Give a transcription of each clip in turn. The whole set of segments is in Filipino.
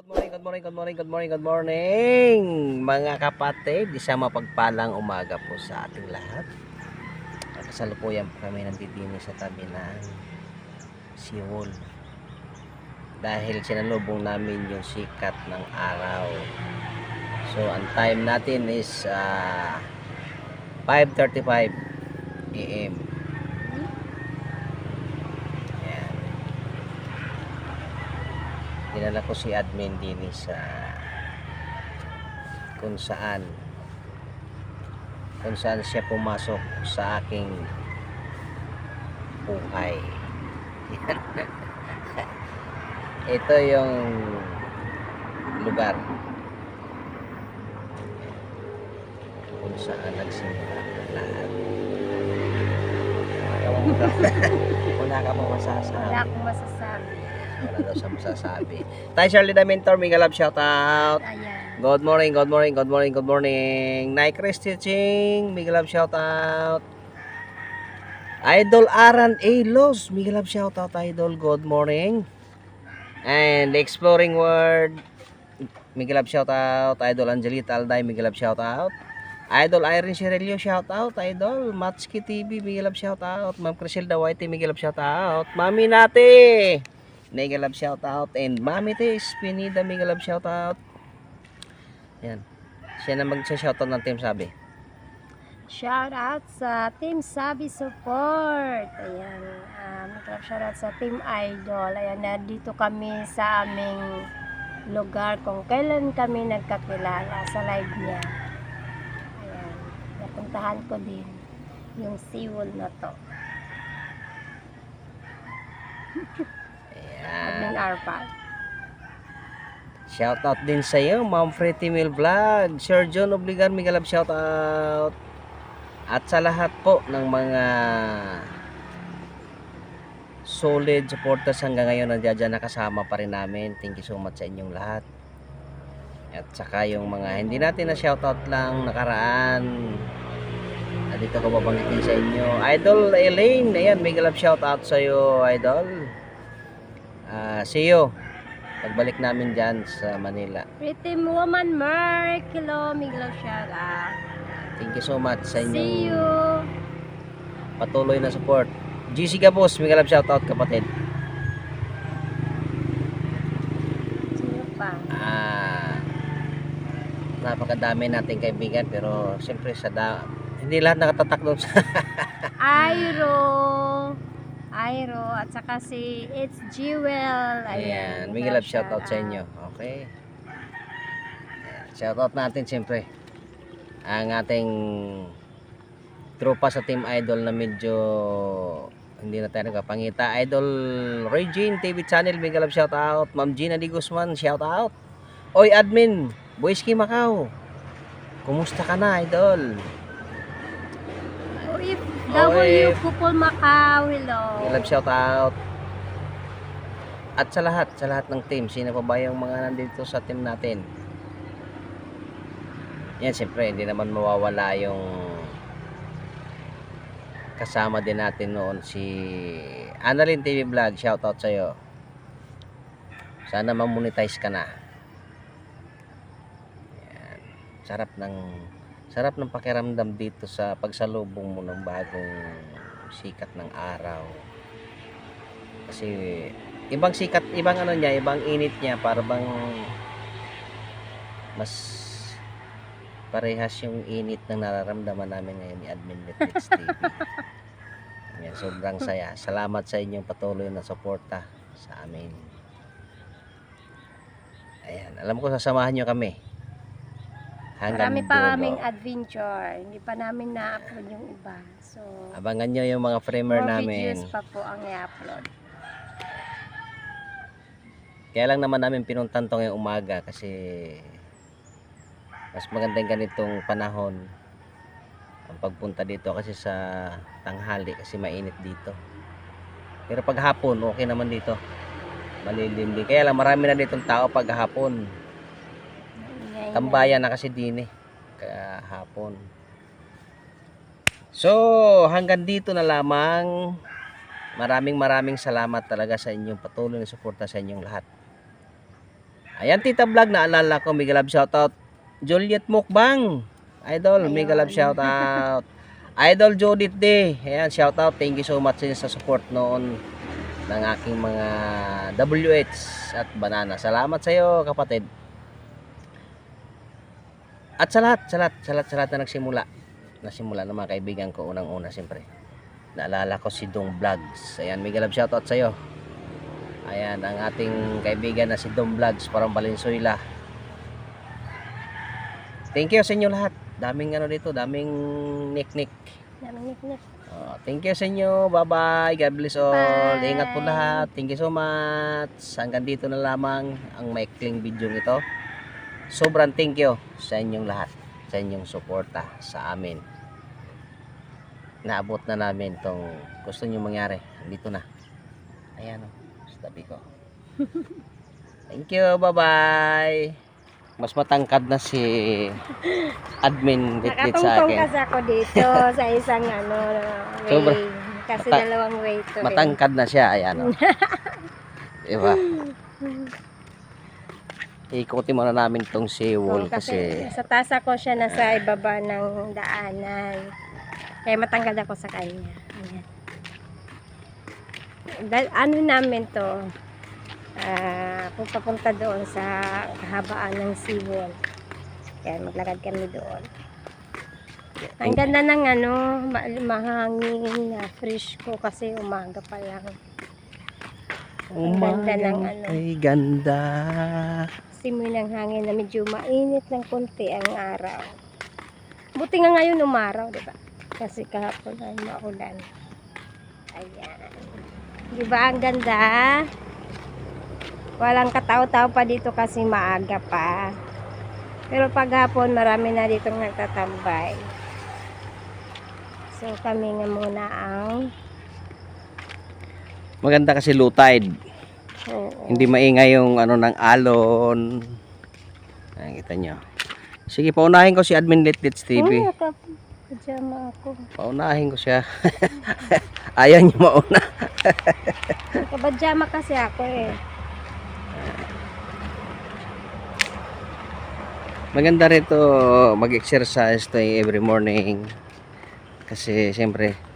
Good morning, good morning, good morning, good morning, good morning mga kapatid. Isang mapagpalang umaga po sa ating lahat. Kasalukuyan po kami nanditini sa tabi ng Seoul. Dahil sinalubong namin yung sikat ng araw. So, ang time natin is ah, 5.35 a.m. dinala ko si admin din sa kung saan kung saan siya pumasok sa aking buhay. Ito yung lugar kung saan nagsimula ang lahat. Wala ka pa masasabi. Wala akong masasabi. Wala daw siya masasabi Tay Shirley the Mentor Mega Love shout out Ayan. Good morning, good morning, good morning, good morning. Night Chris Teaching, Miguel Love shout out. Idol Aran Alos, Miguel Love shout out Idol, good morning. And Exploring World, Miguel Love shout out. Idol Angelita Alday, Miguel Love shout out. Idol Irene Cirelio shout out. Idol Matski TV, Miguel Love shout out. Ma'am Criselda White, Miguel Love shout out. Mami Nate, Miguel Love shout out. And Mami Tis, Pinida, Miguel Love shout out. Yan. Siya na mag-shoutout ng team sabi. Shout out sa Team Sabi Support. Ayan. Um, shout out sa Team Idol. Ayan, nandito kami sa aming lugar kung kailan kami nagkakilala sa live niya. Ayan. Napuntahan ko din yung Seoul na to. Admin Ayan. Arpal. Shoutout din sa iyo, Ma'am Pretty Mill Vlog. Sir John Obligar, Migalab shoutout. At sa lahat po ng mga solid supporters hanggang ngayon nandiyan dyan nakasama pa rin namin. Thank you so much sa inyong lahat. At saka yung mga hindi natin na shoutout lang nakaraan. Dito ko babanggitin sa inyo. Idol Elaine, ayan, mega love shoutout sa iyo, Idol. Ah, see you. Pagbalik namin dyan sa Manila. Pretty Woman Merk. Hello, Miguel out. Thank you so much sa See inyong you. patuloy na support. GC Gabos, mega love shoutout kapatid. Sino pa? Ah, napakadami nating kaibigan pero siyempre sa da hindi lahat nakatatak doon sa Airo. Airo. At saka si It's Jewel. Ayan, mega love shoutout sa inyo. Okay. Ayan, Shoutout natin siyempre ang ating tropa sa Team Idol na medyo hindi na tayo nagpapangita. Idol Regine TV channel, mega love shoutout. Ma'am Gina Di Guzman, shoutout. Oy admin, Boyski Macau. Kumusta ka na, idol? If Okay. W Kupol Macau. Hello. Love shoutout. At sa lahat, sa lahat ng team, sino pa ba yung mga nandito sa team natin? Yan, siyempre, hindi naman mawawala yung kasama din natin noon si Annalyn TV Vlog. Shoutout sa'yo. Sana mamonetize ka na. Yan. Sarap ng sarap ng pakiramdam dito sa pagsalubong mo ng bagong sikat ng araw. Kasi ibang sikat, ibang ano niya, ibang init niya para bang mas parehas yung init ng nararamdaman namin ngayon ni Admin Netflix TV. Yan, sobrang saya. Salamat sa inyong patuloy na suporta sa amin. Ayan, alam ko sasamahan nyo kami. Hanggang Marami pa dulo. kaming adventure. Hindi pa namin na-upload yung iba. So, Abangan nyo yung mga framer more namin. videos pa po ang i-upload. Kaya lang naman namin pinuntan to ngayong umaga kasi mas maganda yung ganitong panahon ang pagpunta dito kasi sa tanghali kasi mainit dito. Pero pag hapon, okay naman dito. Malilim din. Kaya lang marami na ditong tao pag hapon. Tambayan na kasi din eh. Kaya hapon. So, hanggang dito na lamang. Maraming maraming salamat talaga sa inyong patuloy na suporta sa inyong lahat. Ayan, Tita Vlog, naalala ko, mega love shoutout. Juliet Mukbang. Idol, Ayun. mega love shoutout. Idol Judith D. Ayan, shoutout. Thank you so much sa support noon ng aking mga WH at banana. Salamat sa iyo, kapatid. At sa lahat, sa lahat, sa lahat, sa lahat na nagsimula. Nasimula ng mga kaibigan ko unang-una, siyempre. Naalala ko si Dong Vlogs. Ayan, mega love shoutout sa iyo. Ayan, ang ating kaibigan na si Dom Vlogs parang Valenzuela. Thank you sa inyo lahat. Daming ano dito, daming nick-nick. Daming ngit-ngit. Oh, thank you sa inyo. Bye-bye. God bless all. Bye. Ingat po lahat. Thank you so much. Hanggang dito na lamang ang maikling video ito. Sobrang thank you sa inyong lahat. Sa inyong suporta sa amin. Naabot na namin tong gusto nyo mangyari. Dito na. Ayan o. Sa tabi ko. Thank you. Bye-bye. Mas matangkad na si admin Litlit sa Nakatungtong akin. kasi ako dito sa isang ano, way. Sobra. Kasi Mata- dalawang way to eh. Matangkad na siya, ayan o. diba? Ikutin muna namin tong Oo, seawall kasi, kasi sa tasa ko siya nasa ibaba ng daanan. Kaya matanggal ako sa kanya. Ayan. Dahil ano namin to, kung papunta doon sa kahabaan ng seawall. Kaya maglakad kami doon. Ang ganda ng ano, ma- mahangin na fresh ko kasi umaga pa lang. Ang ganda ng ano. kay ganda. Simoy ng hangin na medyo mainit ng konti ang araw. Buti nga ngayon umaraw, di ba? Kasi kahapon ay maulan. Ayan. Di ba ang ganda? Walang katao-tao pa dito kasi maaga pa. Pero paghapon marami na ditong nagtatambay. So kami nga muna ang Maganda kasi low tide. Oo. Hindi maingay yung ano ng alon. Ayan, kita nyo. Sige, paunahin ko si Admin Litlits TV. nakapajama ako. Paunahin ko siya. Ayaw niyo mauna. Nakapajama kasi ako eh. Maganda rito mag-exercise tayo every morning. Kasi siyempre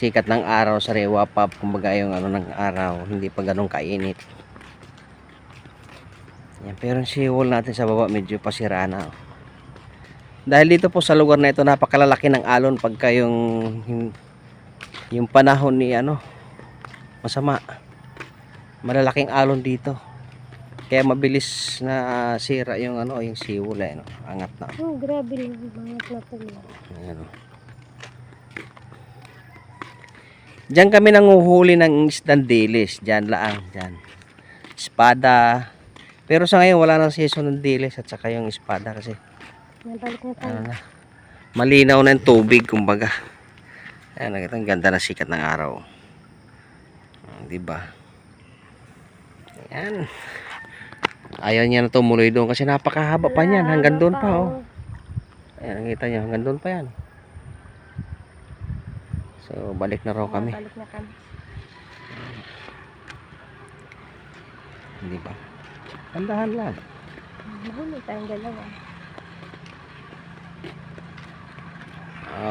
sikat ng araw sa rewa pop kumbaga yung ano ng araw hindi pa ganun kainit. Yan, pero yung seawall natin sa baba medyo pasira na. oh. Dahil dito po sa lugar na ito napakalalaki ng alon pagka yung yung, yung panahon ni ano masama. Malalaking alon dito. Kaya mabilis na sira yung ano, yung seawall eh, no? Angat na. Oh, grabe lang. Bangat na tuloy. Ayan, oh. Diyan kami nanguhuli ng isdang dilis. Diyan lang, diyan. Espada. Pero sa ngayon wala nang season ng dilis at saka yung espada kasi ano na. Malinaw na yung tubig kumbaga. Ayan, nakita ang ganda na sikat ng araw. Ah, di ba? Ayan. Ayaw niya na tumuloy doon kasi napakahaba pa niyan. Hanggang doon pa, oh. Ayan, nakita niyo, hanggang doon pa yan. So, balik na raw kami. Balik na kami. Di ba? Tandahan lang. Mahuli tayong dalawa.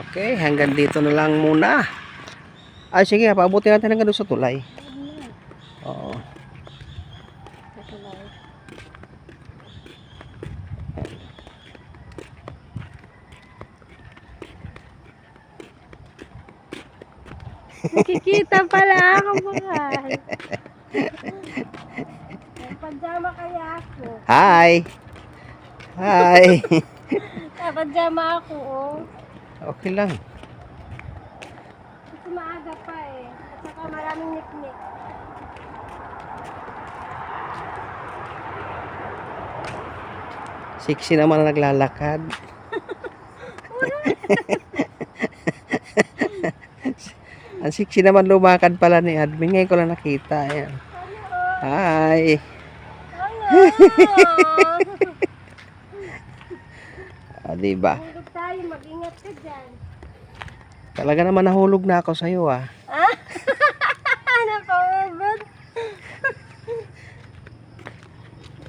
Okay, hanggang dito na lang muna. Ay, sige, paabutin natin hanggang doon sa tulay. Oo. Katulad. Nakikita pala ako mahal. Pajama kaya ako. Hi! Hi! Pajama ako, oh. okay lang. Kasi maaga pa eh. At saka maraming niknik. Sexy naman na naglalakad. Ang sexy naman lumakad pala ni admin. Ngayon ko lang nakita. Ayan. Hi! Ah, diba? Tayo, mag-ingat ka dyan. Talaga naman nahulog na ako sa'yo ah. Pa, Robert?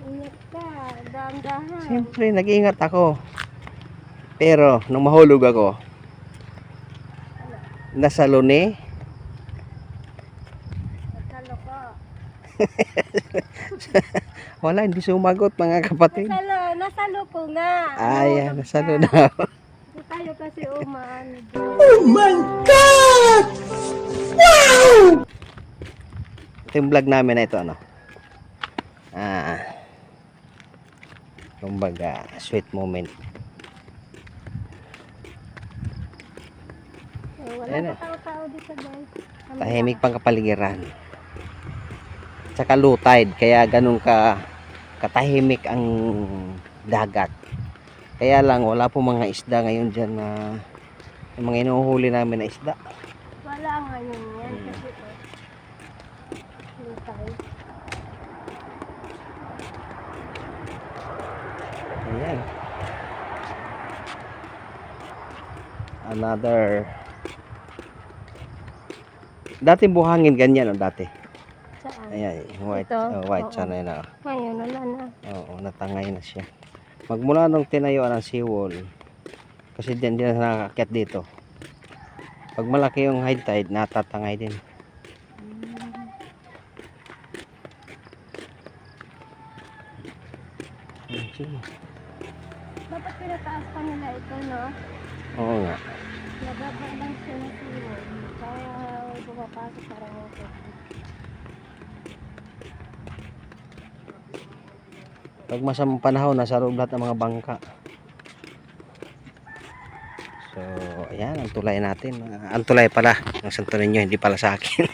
Ingat ka. Dahan-dahan. Siyempre, nag-iingat ako. Pero, nung mahulog ako, nasa lune, Nasalo ko. wala, hindi sumagot mga kapatid. Nasalo, nasalo ko nga. Ay, Nahulog nasa ka. luna. Hindi tayo kasi umaan. Ito yung vlog namin na ito, ano. Ah, kumbaga, sweet moment. Eh, wala Ayan na. pa tao-tao dito guys. Tahimik pang kapaligiran. Tsaka low tide, kaya ganun ka katahimik ang dagat. Kaya lang, wala po mga isda ngayon dyan na yung mga inuhuli namin na isda. Wala ngayon yan kasi oh. Lutay. Ayan. Another Dati buhangin ganyan oh, dati. Ayan, white, Ito? oh, white Oo. sana na. Ngayon, wala na. Oo, natangay na siya. Magmula nung tinayuan ng seawall, kasi din din na nakakit dito. Pag malaki yung high tide, natatangay din. Dapat pinataas pa nila ito, no? Oo nga. Nababa lang siya na siyo. Kaya bumapasok parang yung Pag masamang panahon, nasa loob lahat ng mga bangka. So, ayan, ang tulay natin. Ah, ang tulay pala ng Santo Niño, hindi pala sa akin.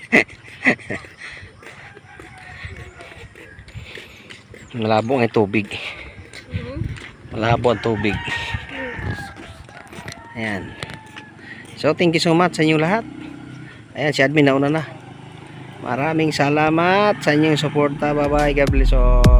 Malabo ang tubig. Malabo ang tubig. Ayan. So, thank you so much sa inyong lahat. Ayan, si admin nauna na. Maraming salamat sa inyong suporta. Bye-bye. God bless all.